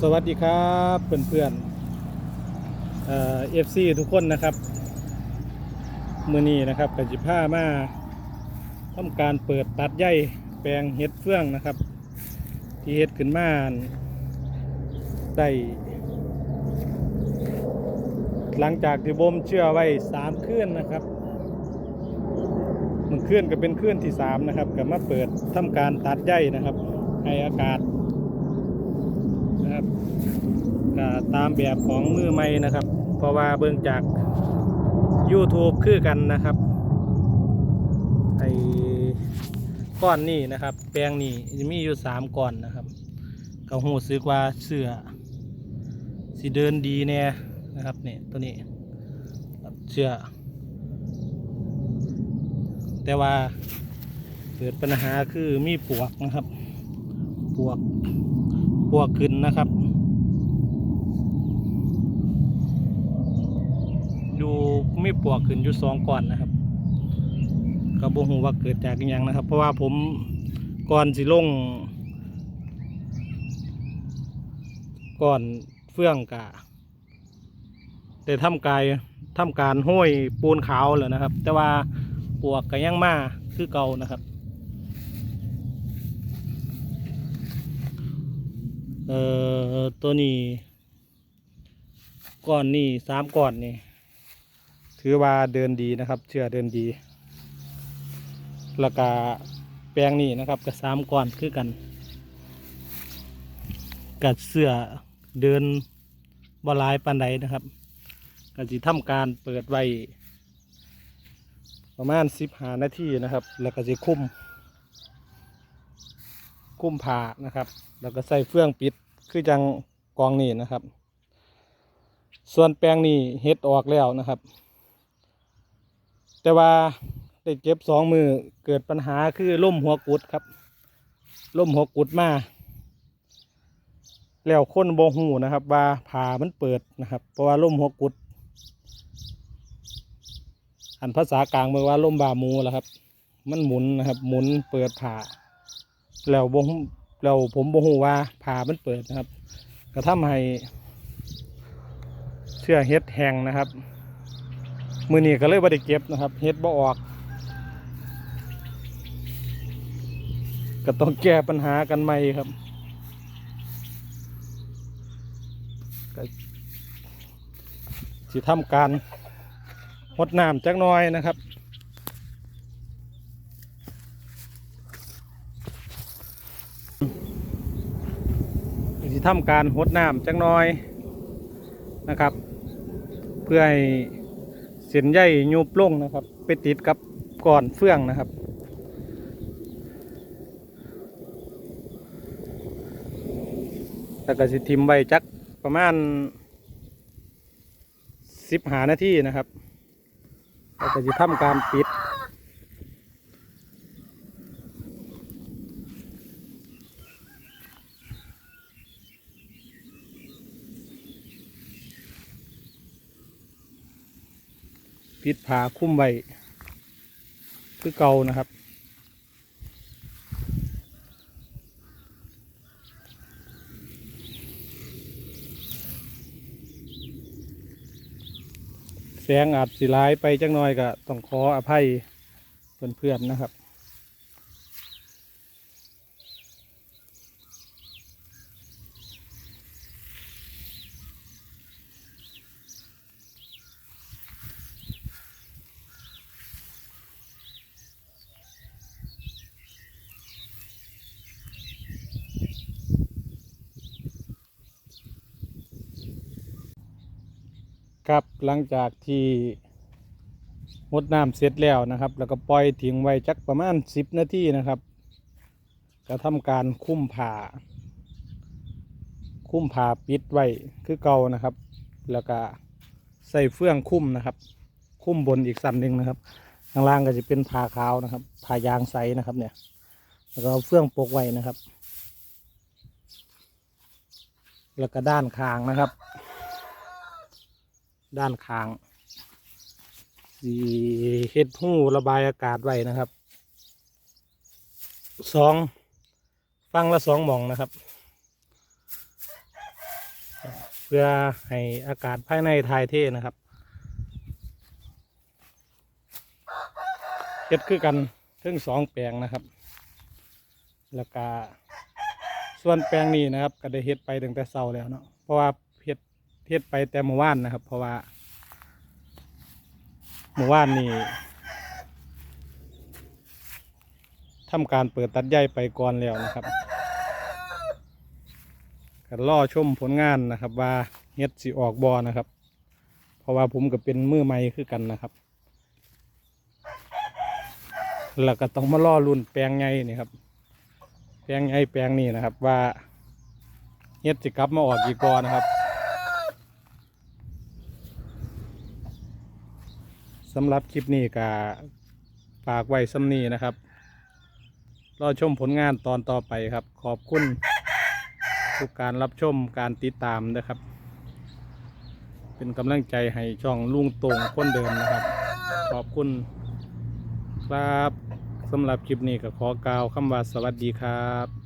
สวัสดีครับเพื่อนๆเอ่อฟซีทุกคนนะครับมือนี้นะครับกัจิผ้ามาทำการเปิดตัดใยแปลงเห็ดเฟื่องนะครับ ที่เห็ดขึ้นมาได้หลังจากที่บ่มเชื่อไว้สามคืนนะครับมันเคลื่อนก็เป็นเคลื่อนที่สามนะครับก็มาเปิดทำการตัดใยนะครับ ให้อากาศ นะครับ ก็ตามแบบของมือใหม่นะครับ เพราะว่าเบื้องจาก YouTube คือกันนะครับไอ้ก้อนนี่นะครับ แปลงนี่จะมีอยู่สามก้อนนะครับก็หูซึกว่าเสื้อสิเดินดีแน่นะครับเนี่ยตัวนี้เสื้อแต่ว่าเกิดปัญหาคือมีปวกนะครับ ปวกปวกขึ้นนะครับ ดูไม่ปวกขึ้นอยู่สองก่อนนะครับก็บ่ฮู้ว่าเกิดจากอหยังนะครับ เพราะว่าผมก่อนสิลงก่อนเฟื่องกะแต่ทำกายทำการห้อยปูนขาวเลยนะครับ แต่ว่าปวกก็ยังมาคือเก่านะครับเอ่อตัวนี้ก้อนนี่สามก้อนนี่ ถือว่าเดินดีนะครับ เชื่อเดินดีแล้วก็แปลงนี่นะครับกับสามก้อนคือกันกับเสื้อเดินบลายปันใดนะครับก็จะทำการเปิดไว้ประมาณสิบหานาทีนะครับ แล้วก็จะคุ้ม คุ้มผ่านะครับ แล้วก็ใส่เฟื่องปิดคือจังกองนี่นะครับ ส่วนแปลงนี่เฮ็ดออกแล้วนะครับ แต่ว่าได้เก็บสองมือเกิดปัญหาคือล่มหัวกุดครับล่มหัวกุดมาแล้วค้นโบหูนะครับว่าผ่ามันเปิดนะครับ เพราะว่าล่มหัวกุด อันภาษากลางเมื่อว่าล่มบามูแหละครับ มันหมุนนะครับ หมุนเปิดผ่าแล้วบงแล้วผมบ่ฮู้ว่าผ่ามันเปิดนะครับก็ทำให้เชื่อเฮ็ดแห้งนะครับ มือนี้ก็เลยบ่ได้เก็บนะครับเฮ็ดบ่ออก ก็ต้องแก้ปัญหากันใหม่ครับก็สิทำการหดน้ำจักน้อยนะครับสิทำการหดน้ำจักน้อยนะครับ เพื่อให้ เส้นใยยุบลงนะครับ ไปติดกับก่อนเฟื่องนะครับ แล้วก็สิทิมใบจักประมาณสิบหานาทีนะครับแล้วก็จะทำการปิด ปิดผาคุ้มไว้คือเก่านะครับ แสงอาจสิร้ายไปจังน้อยก็ต้องขออภัยเพื่อนๆนะครับ ครับหลังจากที่งดน้ำเสร็จแล้วนะครับ แล้วก็ปล่อยทิ้งไว้จักประมาณสิบนาทีนะครับก็ทำการคุ้มผ่า คุ้มผ่าปิดไว้คือเก่านะครับ แล้วก็ใส่เฟื่องคุ้มนะครับ คุ้มบนอีกสันหนึ่งนะครับข้างล่างก็จะเป็นผ่าขาวนะครับผ่ายางใสนะครับเนี่ย แล้วก็เอาเฟื่องปกไว้นะครับ แล้วก็ด้านคางนะครับ ด้านข้างสีเฮ็ดหูระบายอากาศไว้นะครับสองฟังละสองหม่องนะครับ เพื่อให้อากาศภายในถ่ายเทนะครับเฮ็ดคือกันถึงสองแปลงนะครับ แล้วก็ส่วนแปลงนี้นะครับ ก็ได้เฮ็ดไปตั้งแต่เช้าแล้วเนาะเพราะว่า เฮ็ดเฮ็ดไปแต่เมื่อวานนะครับ เพราะว่าเมื่อวานนี้ทำการเปิดตัดใยไปก่อนแล้วนะครับก็รอชมผลงานนะครับ ว่าเฮ็ดสิออกบอนะครับ เพราะว่าผมก็เป็นมือใหม่คือกันนะครับแล้วก็ต้องมารอรุ่นแปลงไงนี่ครับ แปลงไงแปลงนี่นะครับ ว่าเฮ็ดสิกลับมาออกกี่กอนะครับ สำหรับคลิปนี้ก็ฝากไว้สำนีนะครับ รอชมผลงานตอนต่อไปครับ ขอบคุณทุกการรับชมการติดตามนะครับ เป็นกำลังใจให้ช่องลุงตรงคนเดิมนะครับ ขอบคุณครับสำหรับคลิปนี้ก็ขอกล่าวคำว่าสวัสดีครับ